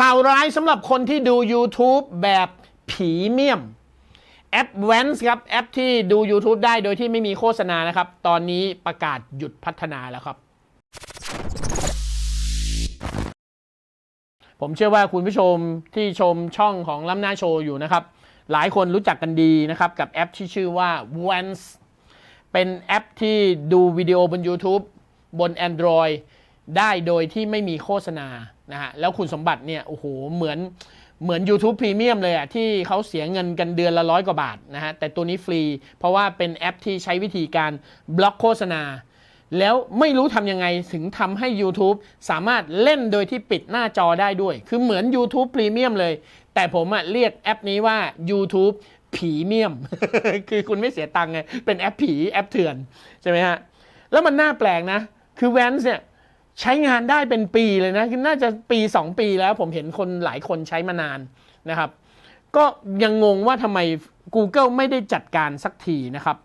ข่าวร้ายสำหรับคนที่ดู YouTube แบบผีเมียม แอป v a n c e ครับ แอปที่ดู YouTube ได้โดยที่ไม่มีโฆษณานะครับ ตอนนี้ประกาศหยุดพัฒนาแล้วครับ ผมเชื่อว่าคุณผู้ชมที่ชมช่องของล้ำหน้าโชว์อยู่นะครับ หลายคนรู้จักกันดีนะครับ กับแอปที่ชื่อว่า v a n c e เป็นแอปที่ดูวิดีโอบน YouTube บน Android ได้โดยที่ไม่มีโฆษณา นะฮะแล้วคุณสมบัติเนี่ยโอ้โหเหมือนเหมือน YouTube Premium เลยอะที่เขาเสียเงินกันเดือนละร้อยกว่าบาทนะฮะแต่ตัวนี้ฟรี เพราะว่าเป็นแอปที่ใช้วิธีการบล็อกโฆษณา แล้วไม่รู้ทำยังไงถึงทำให้ YouTube สามารถเล่นโดยที่ปิดหน้าจอได้ด้วย คือเหมือน YouTube Premium เลย แต่ผมอะเรียกแอปนี้ว่า YouTube ผีเมียม คือคุณไม่เสียตังค์ไง เป็นแอปผีแอปเถื่อน ใช่ไหมฮะ แล้วมันน่าแปลกนะ คือแวนส์เนี่ย ใช้งานได้เป็นปีเลยนะน่าจะปี 2 ปีแล้วผมเห็นคนหลายคนใช้มานานนะครับ ก็ยังงงว่าทำไม Google ไม่ได้จัดการสักทีนะครับ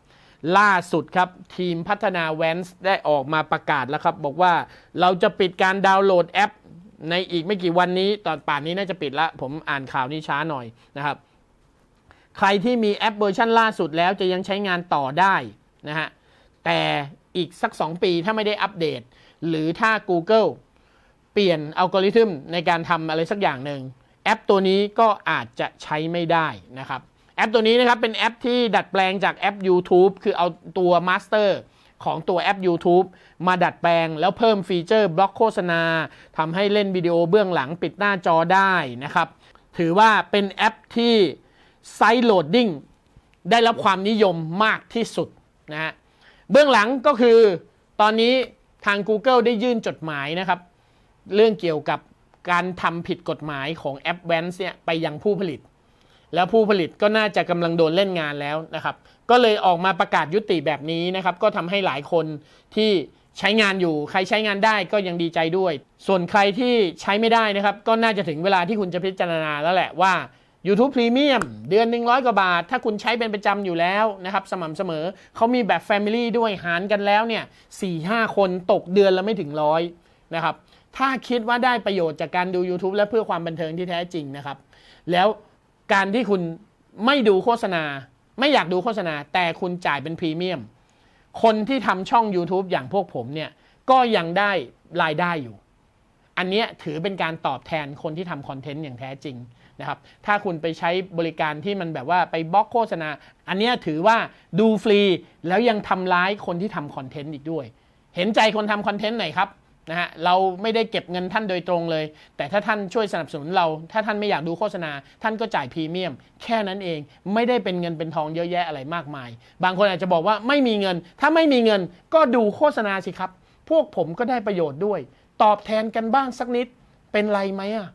ล่าสุดครับทีมพัฒนา v a n c e ได้ออกมาประกาศแล้วครับ บอกว่าเราจะปิดการดาวน์โหลดแอป ในอีกไม่กี่วันนี้ตอนป่านนี้น่าจะปิดละ ผมอ่านข่าวนี้ช้าหน่อยนะครับ ใครที่มีแอปเวอร์ชันล่าสุดแล้วจะยังใช้งานต่อได้นะฮะแต่อีกสัก 2 ปีถ้าไม่ได้อัปเดต หรือถ้า Google เปลี่ยนอัลกอริทึมในการทำอะไรสักอย่างหนึ่งแอปตัวนี้ก็อาจจะใช้ไม่ได้นะครับแอปตัวนี้นะครับเป็นแอปที่ดัดแปลงจากแอป YouTube คือเอาตัวมาสเตอร์ของตัวแอป YouTube มาดัดแปลงแล้วเพิ่มฟีเจอร์บล็อกโฆษณาทำให้เล่นวิดีโอเบื้องหลังปิดหน้าจอได้นะครับ ถือว่าเป็นแอปที่ไซต์โหลดดิ้งได้รับความนิยมมากที่สุดนะฮะเบื้องหลังก็คือตอนนี้ ทาง Google ได้ยื่นจดหมายนะครับ เรื่องเกี่ยวกับการทำผิดกฎหมายของแอป v a n c e เนี่ยไปยังผู้ผลิต แล้วผู้ผลิตก็น่าจะกำลังโดนเล่นงานแล้วนะครับ ก็เลยออกมาประกาศยุติแบบนี้นะครับ ก็ทำให้หลายคนที่ใช้งานอยู่ ใครใช้งานได้ก็ยังดีใจด้วย ส่วนใครที่ใช้ไม่ได้นะครับ ก็น่าจะถึงเวลาที่คุณจะพิจารณาแล้วแหละว่า YouTube Premium เดือนหนึ่งร้อยกว่าบาท ถ้าคุณใช้เป็นประจำอยู่แล้วนะครับ สม่ำเสมอ เขามีแบบ Family ด้วยหารกันแล้วเนี่ยสี่ห้าคนตกเดือนละไม่ถึงร้อยนะครับ ถ้าคิดว่าได้ประโยชน์จากการดู YouTube และเพื่อความบันเทิงที่แท้จริงนะครับ แล้วการที่คุณไม่ดูโฆษณา ไม่อยากดูโฆษณา แต่คุณจ่ายเป็นพรีเมียมคนที่ทำช่อง YouTube อย่างพวกผมเนี่ยก็ยังได้รายได้อยู่ อันนี้ถือเป็นการตอบแทนคนที่ทำคอนเทนต์อย่างแท้จริงนะครับ ถ้าคุณไปใช้บริการที่มันแบบว่าไปบล็อกโฆษณา อันนี้ถือว่าดูฟรีแล้วยังทำร้ายคนที่ทำคอนเทนต์อีกด้วย เห็นใจคนทำคอนเทนต์หน่อยครับนะฮะเราไม่ได้เก็บเงินท่านโดยตรงเลย แต่ถ้าท่านช่วยสนับสนุนเรา ถ้าท่านไม่อยากดูโฆษณา ท่านก็จ่ายพรีเมียม แค่นั้นเองไม่ได้เป็นเงินเป็นทองเยอะแยะอะไรมากมาย บางคนอาจจะบอกว่าไม่มีเงิน ถ้าไม่มีเงินก็ดูโฆษณาสิครับ พวกผมก็ได้ประโยชน์ด้วย ตอบแทนกันบ้างสักนิดเป็นไรไหมอะ